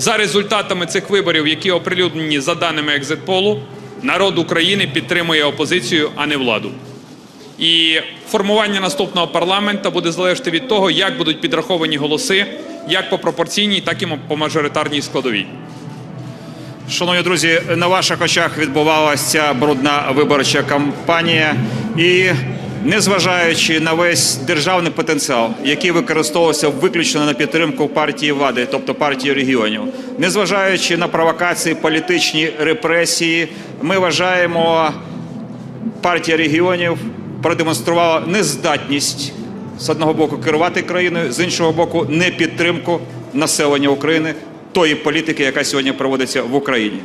За результатами цих виборів, які оприлюднені за даними екзитполу, народ України підтримує опозицію, а не владу. І формування наступного парламенту буде залежати від того, як будуть підраховані голоси, як по пропорційній, так і по мажоритарній складовій. Шановні друзі, на ваших очах відбувалася брудна виборча кампанія, і незважаючи на весь державний потенціал, який використовувався виключно на підтримку партії влади, тобто партії регіонів, незважаючи на провокації, політичні репресії, ми вважаємо, партія регіонів продемонструвала нездатність з одного боку керувати країною, з іншого боку, не підтримку населення України тої політики, яка сьогодні проводиться в Україні.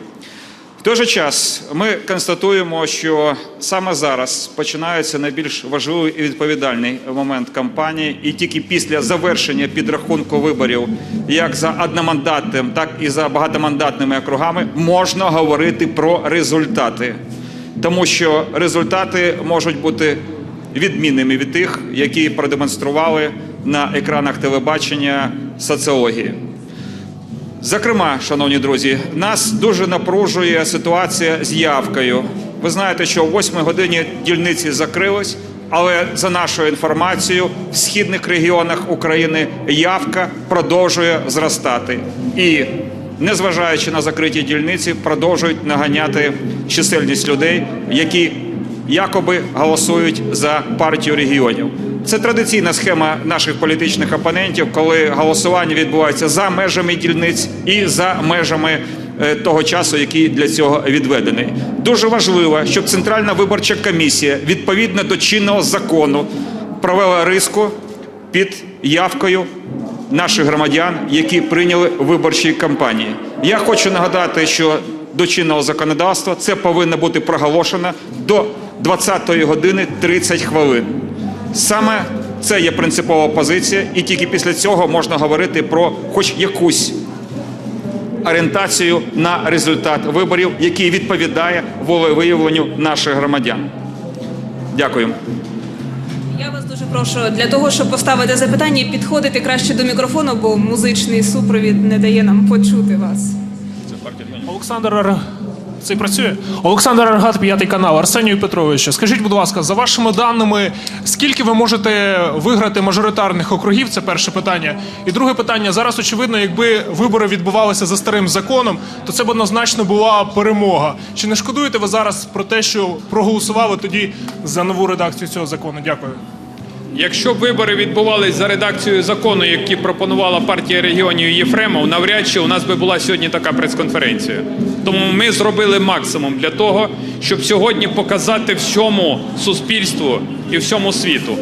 Той же час ми констатуємо, що саме зараз починається найбільш важливий і відповідальний момент кампанії, і тільки після завершення підрахунку виборів, як за одномандатним, так і за багатомандатними округами, можна говорити про результати, тому що результати можуть бути відмінними від тих, які продемонстрували на екранах телебачення соціології. Зокрема, шановні друзі, нас дуже напружує ситуація з явкою. Ви знаєте, що о 8 годині дільниці закрились, але за нашою інформацією, в східних регіонах України явка продовжує зростати. І, незважаючи на закриті дільниці, продовжують наганяти чисельність людей, які якоби голосують за партію регіонів. Це традиційна схема наших політичних опонентів, коли голосування відбувається за межами дільниць і за межами е, того часу, який для цього відведений. Дуже важливо, щоб Центральна виборча комісія відповідно до чинного закону провела риску під явкою наших громадян, які прийняли виборчі кампанії. Я хочу нагадати, що до чинного законодавства це повинно бути проголошено до 20 години 30 хвилин. Саме це є принципова позиція, і тільки після цього можна говорити про хоч якусь орієнтацію на результат виборів, який відповідає волевиявленню наших громадян. Дякую. Я вас дуже прошу для того, щоб поставити запитання, підходити краще до мікрофону, бо музичний супровід не дає нам почути вас. Олександр Ар... Це працює? Олександр Аргат, п'ятий канал. Арсенію Петровичу, скажіть, будь ласка, за вашими даними, скільки ви можете виграти мажоритарних округів? Це перше питання. І друге питання: зараз очевидно, якби вибори відбувалися за старим законом, то це б однозначно була перемога. Чи не шкодуєте ви зараз про те, що проголосували тоді за нову редакцію цього закону? Дякую. Якщо б вибори відбувалися за редакцією закону, який пропонувала партія регіонів Єфремов, навряд чи у нас би була сьогодні така прес-конференція. Тому ми зробили максимум для того, щоб сьогодні показати всьому суспільству і всьому світу.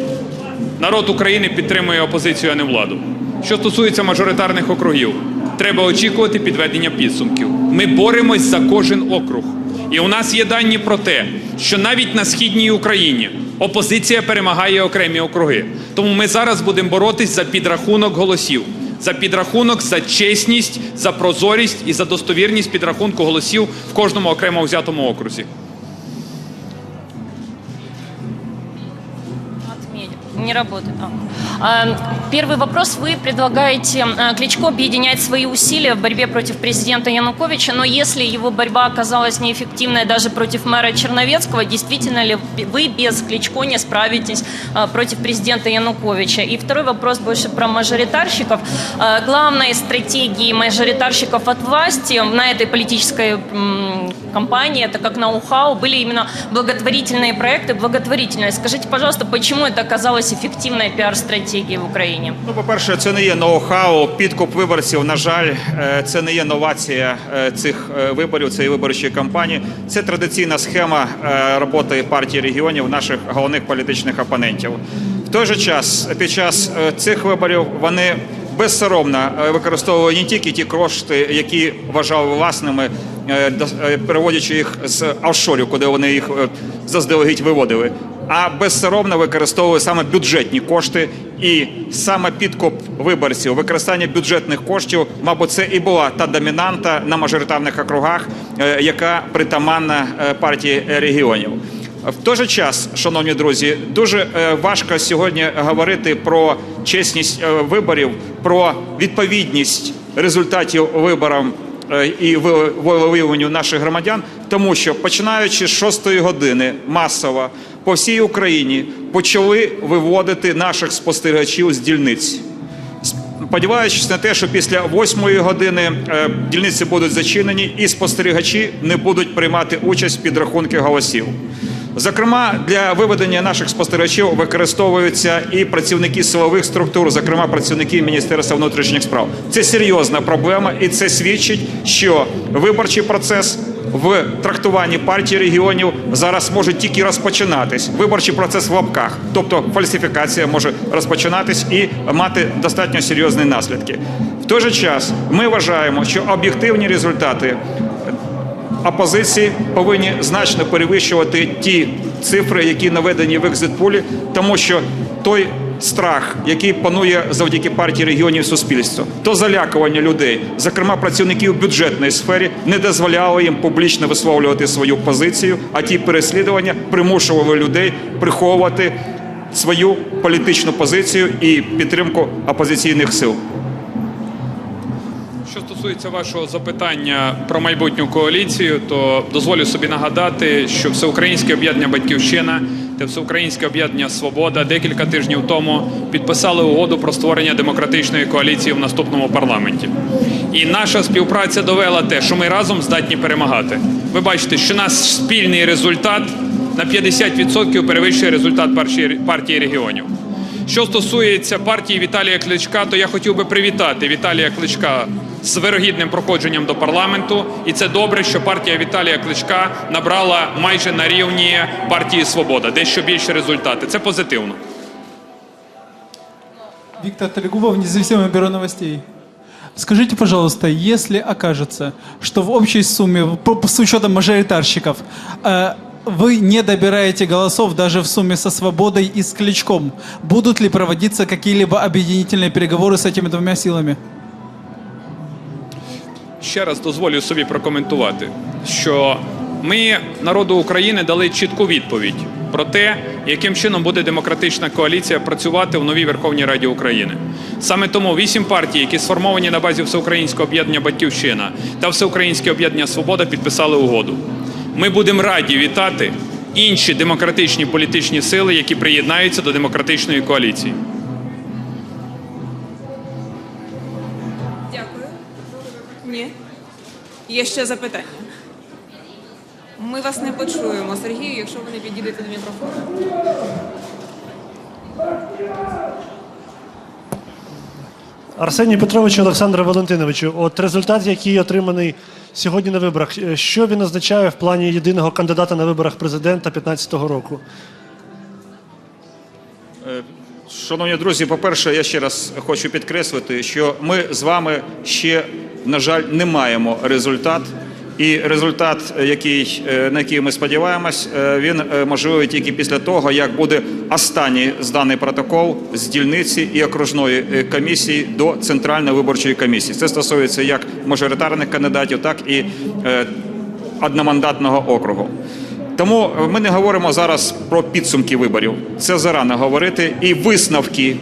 Народ України підтримує опозицію, а не владу. Що стосується мажоритарних округів, треба очікувати підведення підсумків. Ми боремось за кожен округ. І у нас є дані про те, що навіть на східній Україні опозиція перемагає окремі округи. Тому ми зараз будемо боротись за підрахунок голосів, за підрахунок, за чесність, за прозорість і за достовірність підрахунку голосів в кожному окремо взятому окрузі. Не работает. А. А, Первый вопрос. Вы предлагаете а, Кличко объединять свои усилия в борьбе против президента Януковича, но если его борьба оказалась неэффективной даже против мэра Черновецкого, действительно ли вы без Кличко не справитесь против президента Януковича? И второй вопрос больше про мажоритарщиков. Главной стратегией мажоритарщиков от власти на этой политической м, кампании, это как ноу-хау, были именно благотворительные проекты, благотворительность. Скажите, пожалуйста, почему это оказалось эффективной пиар-стратегией в Украине? Ну, по-перше, це не є ноу-хау, підкуп виборців. На жаль, е, це не є новація е, цих е, виборів, цієї виборчої кампанії. Це традиційна схема роботи партії регіонів, наших головних політичних опонентів. В той же час, під час цих виборів, вони безсоромно використовували не тільки ті кошти, які вважали власними, переводячи їх з офшорів, куди вони їх заздалегідь виводили, а безсоромно використовували саме бюджетні кошти. І саме підкуп виборців, використання бюджетних коштів, мабуть, це і була та домінанта на мажоритарних округах, е, яка притаманна е, партії регіонів. В той же час, шановні друзі, дуже е, важко сьогодні говорити про чесність виборів, про відповідність результатів виборів е, і ви- волевиявленню наших громадян, тому що починаючи з 6 години масово по всій Україні почали виводити наших спостерігачів з дільниць. Сподіваючись на те, що після 8 години е, дільниці будуть зачинені і спостерігачі не будуть приймати участь в підрахунку голосів. Зокрема, для виведення наших спостерігачів використовуються і працівники силових структур, зокрема працівники Міністерства внутрішніх справ. Це серйозна проблема, і це свідчить, що виборчий процес в трактуванні партії регіонів зараз може тільки розпочинатись. Виборчий процес в лапках, тобто фальсифікація може розпочинатись і мати достатньо серйозні наслідки. В той же час ми вважаємо, що об'єктивні результати опозиції повинні значно перевищувати ті цифри, які наведені в екзитпулі, тому що той страх, який панує завдяки партії регіонів суспільства, то залякування людей, зокрема працівників бюджетної сфері, не дозволяло їм публічно висловлювати свою позицію, а ті переслідування примушували людей приховувати свою політичну позицію і підтримку опозиційних сил. Що стосується вашого запитання про майбутню коаліцію, то дозволю собі нагадати, що Всеукраїнське об'єднання Батьківщина та Всеукраїнське об'єднання Свобода декілька тижнів тому підписали угоду про створення демократичної коаліції в наступному парламенті. І наша співпраця довела те, що ми разом здатні перемагати. Ви бачите, що наш спільний результат на 50% перевищує результат партії- регіонів. Що стосується партії Віталія Кличка, то я хотів би привітати Віталія Кличка з вирогідним проходженням до парламенту. І це добре, що партія Віталія Кличка набрала майже на рівні партії Свобода, дещо більше результати. Це позитивно. Виктор Толегубов, независимое бюро новостей. Скажите, пожалуйста, если окажется, что в общей сумме, по- с учетом мажоритарщиков, э, вы не добираете голосов даже в сумме со Свободой и с Кличком, будут ли проводиться какие-либо объединительные переговоры с этими двумя силами? Ще раз дозволю собі прокоментувати, що ми народу України дали чітку відповідь про те, яким чином буде демократична коаліція працювати в новій Верховній Раді України. Саме тому вісім партій, які сформовані на базі Всеукраїнського об'єднання Батьківщина та Всеукраїнське об'єднання Свобода, підписали угоду. Ми будемо раді вітати інші демократичні політичні сили, які приєднаються до демократичної коаліції. Ні. Є ще запитання. Ми вас не почуємо, Сергію, якщо ви не підійдете до мікрофону. Арсеній Петровичу, Олександру Валентиновичу, от результат, який отриманий сьогодні на виборах, е, що він означає в плані єдиного кандидата на виборах президента 2015 року? Шановні друзі, по-перше, я ще раз хочу підкреслити, що ми з вами ще, на жаль, не маємо результат. І результат, який, е, на який ми сподіваємось, е, він е, можливий тільки після того, як буде останній зданий протокол з дільниці і окружної комісії до центральної виборчої комісії. Це стосується як мажоритарних кандидатів, так і одномандатного округу. Тому е, ми не говоримо зараз про підсумки виборів. Це зарано говорити. І висновки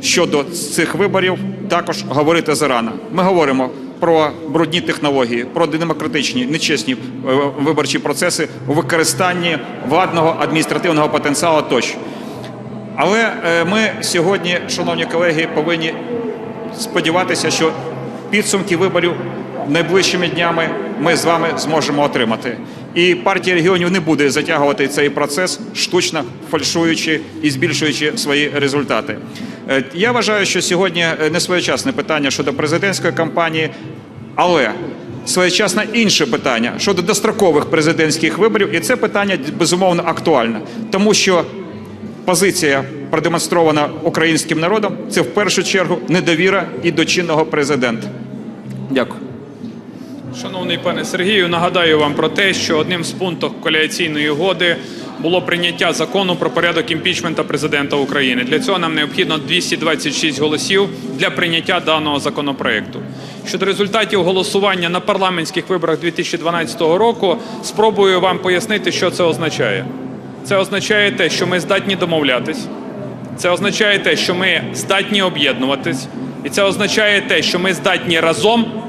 щодо цих виборів також говорити зарано. Ми говоримо про брудні технології, про демократичні, нечесні е, виборчі процеси у використанні владного адміністративного потенціалу тощо. Але е, ми сьогодні, шановні колеги, повинні сподіватися, що підсумки виборів найближчими днями ми з вами зможемо отримати. І партія регіонів не буде затягувати цей процес, штучно фальшуючи і збільшуючи свої результати. Е, Я вважаю, що сьогодні е, не своєчасне питання щодо президентської кампанії, але своєчасне інше питання щодо дострокових президентських виборів, і це питання безумовно актуальне, тому що позиція продемонстрована українським народом, це в першу чергу недовіра і до чинного президента. Дякую. Шановний пане Сергію, нагадаю вам про те, що одним з пунктів коаліційної угоди було прийняття закону про порядок імпічмента президента України. Для цього нам необхідно 226 голосів для прийняття даного законопроекту. Щодо результатів голосування на парламентських виборах 2012 року, спробую вам пояснити, що це означає. Це означає те, що ми здатні домовлятись. Це означає те, що ми здатні об'єднуватись. І це означає те, що ми здатні разом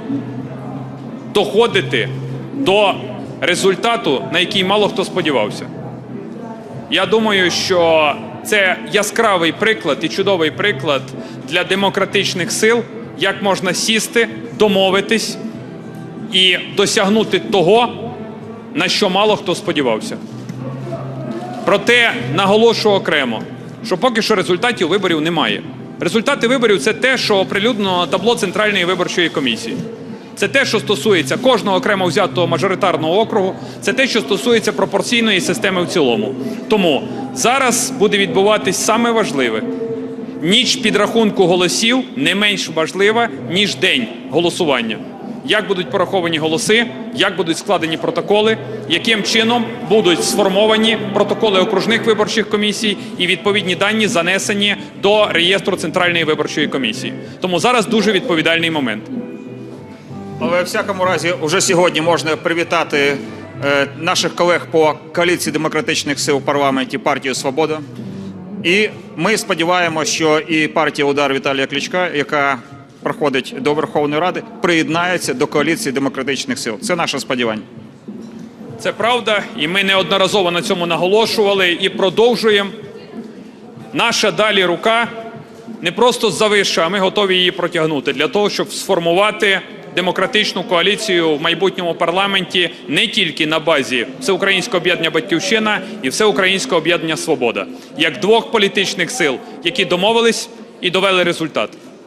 доходити до результату, на який мало хто сподівався. Я думаю, що це яскравий приклад і чудовий приклад для демократичних сил, як можна сісти, домовитись і досягнути того, на що мало хто сподівався. Проте наголошую окремо, що поки що результатів виборів немає. Результати виборів це те, що оприлюднено на табло Центральної виборчої комісії. Це те, що стосується кожного окремо взятого мажоритарного округу, це те, що стосується пропорційної системи в цілому. Тому зараз буде відбуватись саме важливе. Ніч підрахунку голосів не менш важлива, ніж день голосування. Як будуть пораховані голоси, як будуть складені протоколи, яким чином будуть сформовані протоколи окружних виборчих комісій і відповідні дані занесені до реєстру Центральної виборчої комісії. Тому зараз дуже відповідальний момент. Але в всякому разі, вже сьогодні можна привітати е, наших колег по коаліції демократичних сил в парламенті партію Свобода. І ми сподіваємося, що і партія Удар Віталія Кличка, яка проходить до Верховної Ради, приєднається до коаліції демократичних сил. Це наше сподівання. Це правда, і ми неодноразово на цьому наголошували і продовжуємо. Наша далі рука не просто завища, а ми готові її протягнути для того, щоб сформувати демократичну коаліцію в майбутньому парламенті не тільки на базі Всеукраїнського об'єднання Батьківщина і Всеукраїнського об'єднання Свобода, як двох політичних сил, які домовились і довели результат.